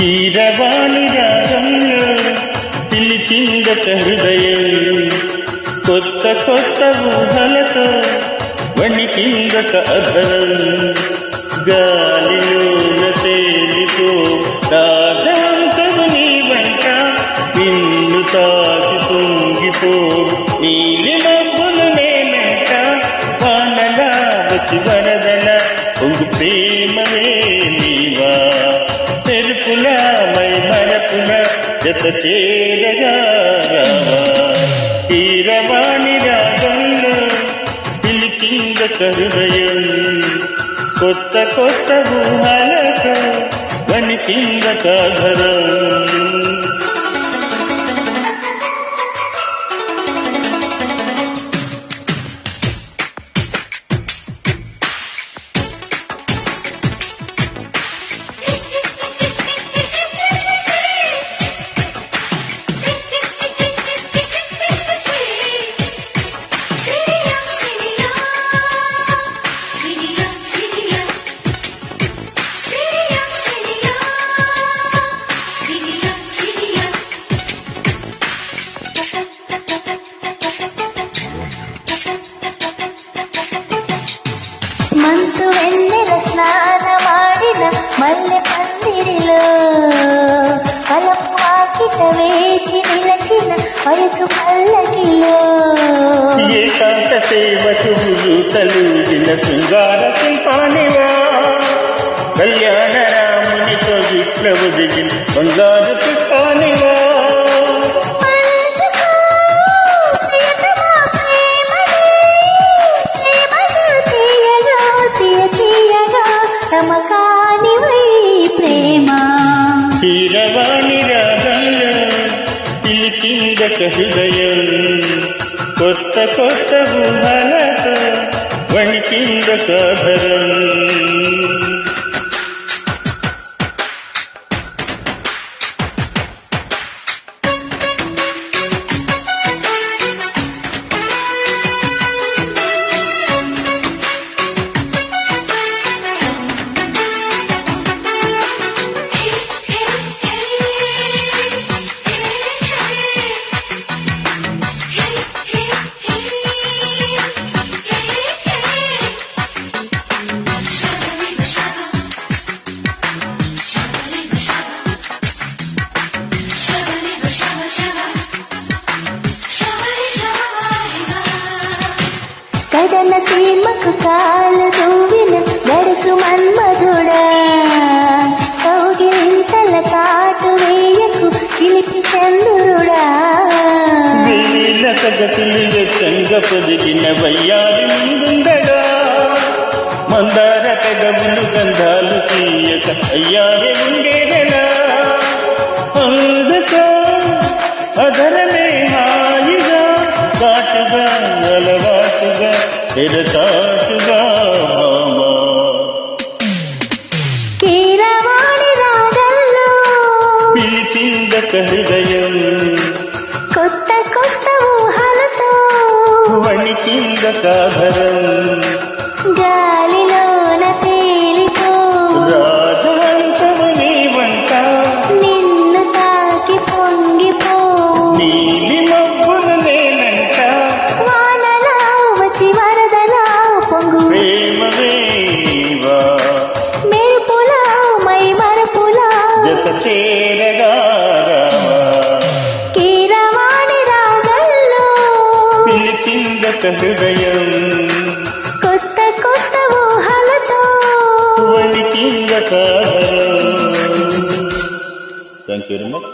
కీరవాణి రాగంలో పిలిచిందట హృదయం కొత్త కొత్త ఊహలతో వణికిందట అధరం గాలిలోన జత చేరగా రావా తీరవాణి రాగంలో పిలికింద హృదయం కొత్త కొత్త ఊహలతో వణికింద కధరం మల్లె పందిరిలో కలపు ఆకిట వేచి నిలచిన వయసు పల్లకిలో. ఏకాంత సేవకు తలూదిన శృంగార శిల్పానివా? కళ్యాణ రామునితో విప్లవ దిగిన బంగారు ఇదొక హృదయం కొత్త కొత్త ఊహలతో వణికిందొక భరం సీమకు కాలు దూవిన గడుసు మన్మధుడా. కౌగిలింతల కాటు వేయకు చిలిపి చంద్రుడా. సగతులు వెచ్చంగ పొదిగిన వయ్యారి ముందుండగా మందార పెదవులు గంధాలు తీయక అయ్యారే ఉండేదనా ఎడతాటుగా పిలిచిందక హృదయం కొత్త కొత్త ఊహలతో వణికిందక భరం ప్రేమవేవా మెరుపులా మై మరపులా జత చేరగా రావా కీరవాణి రాగల్లో పిలిచిందక హృదయం కొత్త కొత్త ఊహలతో. వణికింద కాధరం థ్యాంక్ యూ వెరీ మచ్